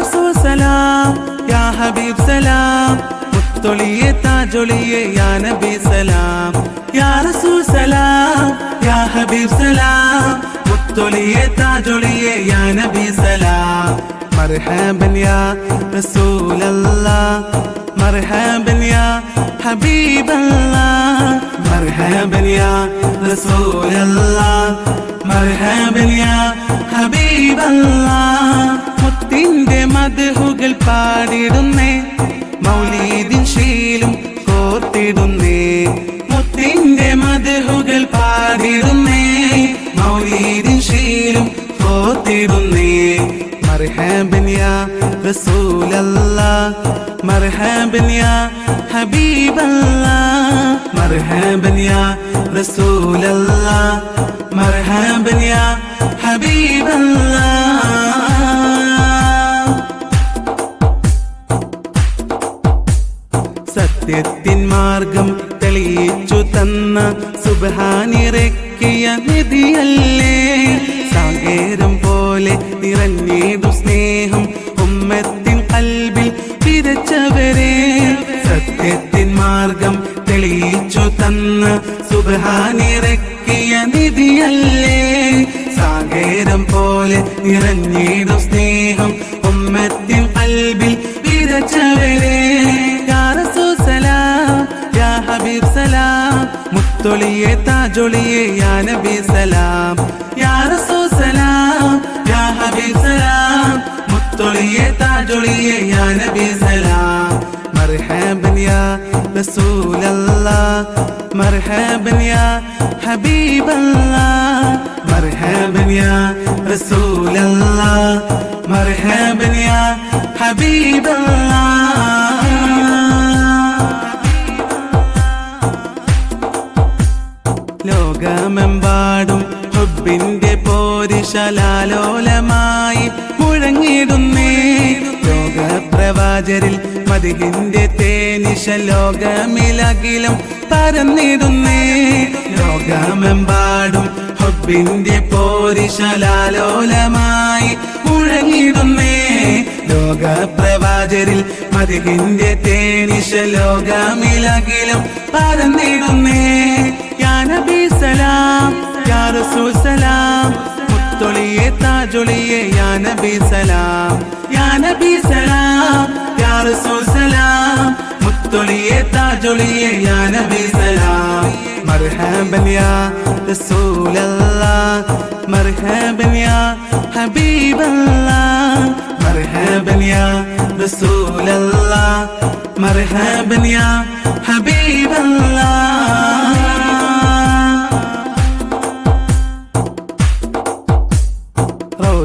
رسول سلام يا حبيب سلام مقتلية تاجلية يا نبي سلام يا رسول سلام يا حبيب سلام مقتلية تاجلية يا نبي سلام مرحبا يا رسول الله مرحبا يا حبيب الله مرحبا يا رسول الله مرحبا يا حبيب الله നിന്റെ മധുഹുകൾ പാടിടുന്നേ മൗലീദിൻ ശീലും കോർത്തിടുന്നേ. മുത്തിന്റെ മധുഹുകൾ പാടിടുന്നേ മൗലീദിൻ ശീലും കോർത്തിടുന്നേ. മർഹബൻ റസൂലല്ലാ മർഹബൻ ഹബീബല്ലാ മർഹബൻ റസൂലല്ലാ മർഹബൻ ഹബീബല്ലാ. സത്യത്തിൻ മാർഗം തെളിയിച്ചു തന്ന സുബാനിറക്കിയ നിധിയല്ലേ? സാഗേരം പോലെ നിറഞ്ഞേതു സ്നേഹം ഉമ്മത്തിൻ കൽബിൽ തിരച്ചവരെ സത്യത്തിൻ മാർഗം തെളിയിച്ചു തന്ന സുബാനിറക്കിയ നിധിയല്ലേ? സാഗേരം പോലെ നിറഞ്ഞേതു സ്നേഹം ഉമ്മത്തിൻ കൽബിൽ വിതച്ചവരെ. മുത്തൊളിയെ താജൊളിയെ യാ നബി സലാം യാ റസൂൽ സലാം യാ ഹബീബ് സലാം മുത്തൊളിയെ താജൊളിയെ യാ നബി സലാം مرحبا يا رسول الله مرحبا يا حبيب الله مرحبا يا رسول الله مرحبا يا حبيب الله ലോകമെമ്പാടും ഹുബിന്റെ പോരിശലാലോലമായി മുഴങ്ങിടുന്നേ ലോകപ്രവാചരിൽ മതിഹിന്റെ തേനിശ ലോകമിലകിലും പരന്നിടുന്നേ. ലോകമെമ്പാടും ഹുബിന്റെ പോരിശലാലോലമായി മുഴങ്ങിടുന്നേ ലോകപ്രവാചരിൽ മതിഹിന്റെ തേനിശ ലോകമിലകിലും പരന്നിടുന്നേ. നബി സലാം യാ റസൂൽ സലാം മുത്തൊളിയെ താജൊളിയെ യാ നബി സലാം യാ നബി സലാം യാ റസൂൽ സലാം മുത്തൊളിയെ താജൊളിയെ യാ നബി സലാം مرحبا يا رسول الله مرحبا يا حبيب الله مرحبا يا رسول الله مرحبا يا حبيب الله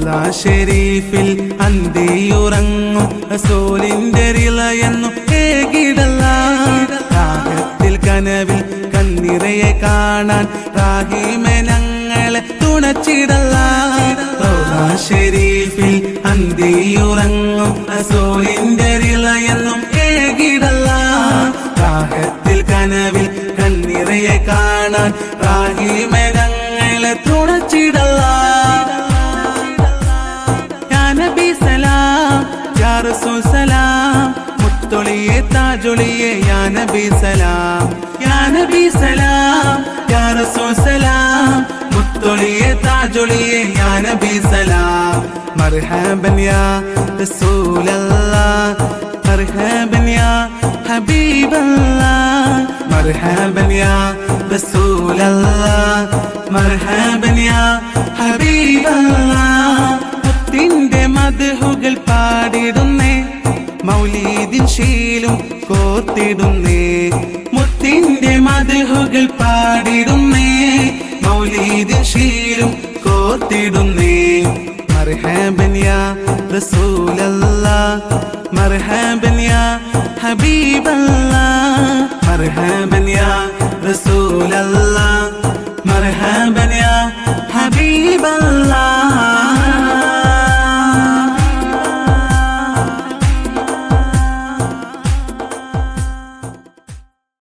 റൗല ഷെരീഫിൽ അന്തിയുറങ്ങും റസൂലിന്റെ റിളയെന്നു ഏകിടല്ല. കനവിൽ കണ്ണിറയെ കാണാൻ റാഹിമനങ്ങളെ തുണച്ചിടല്ല. ഷെരീഫിൽ അന്തിയുറങ്ങും റസൂലിന്റെ റിളയെന്നും ഏകിടല്ല. രാഗത്തിൽ കനവിൽ കണ്ണിറയെ കാണാൻ റാഹിമനങ്ങളെ തുണച്ചിടല്ല. رسول سلام مطلعي تاجلي يا نبي سلام يا نبي سلام يا رسول سلام مطلعي تاجلي يا نبي سلام مرحبا يا رسول الله مرحبا يا حبيب الله مرحبا يا رسول الله مرحبا يا حبيب الله മധുഹുകൾ പാടിടുന്നേ. മൗലീദിൻ ശീലും കോത്തിടുന്നേ മുത്തിന്റെ മധുഹുകൾ പാടിടുന്നേ. മൗലീദിൻ ശീലും കോത്തിടുന്നേ മർഹാബൻ റസൂലല്ല. റസൂലല്ലാഹ് ഹബീബല്ല. യാ റസൂലല്ല. മർഹാബൻ ഹബീബല്ലാ.